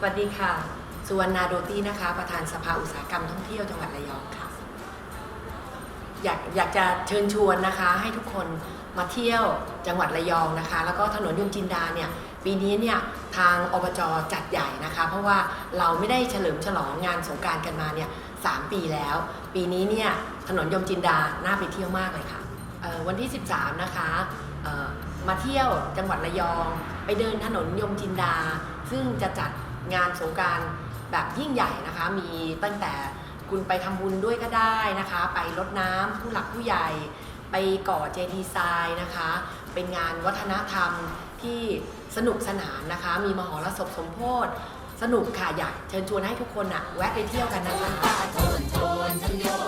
สวัสดีค่ะ สุวรรณาโดตี้นะคะ ประธานสภาอุตสาหกรรมท่องเที่ยวจังหวัดระยองค่ะ อยากอยากจะเชิญชวนนะคะ ให้ทุกคนมาเที่ยวจังหวัดระยองนะคะ แล้วก็ถนนยมจินดาเนี่ยปีนี้เนี่ยทางอบจจัดใหญ่นะคะ เพราะว่าเราไม่ได้เฉลิมฉลองงานสงการกันมาเนี่ยสามปีแล้ว ปีนี้เนี่ยถนนยมจินดาน่าไปเที่ยวมากเลยค่ะวันที่ 13 นะคะมาเที่ยวจังหวัดระยอง ไปเดินถนนยมจินดา ซึ่งจะจัด งานสงการแบบยิ่งใหญ่นะคะ มีตั้งแต่คุณไปทำบุญด้วยก็ได้นะคะ ไปรดน้ำผู้หลักผู้ใหญ่ ไปก่อเจดีย์ทรายนะคะ เป็นงานวัฒนธรรมที่สนุกสนานนะคะ มีมหรสพสมโพธสนุกค่ะ อยากเชิญชวนให้ทุกคนอะแวะไปเที่ยวกันนะคะ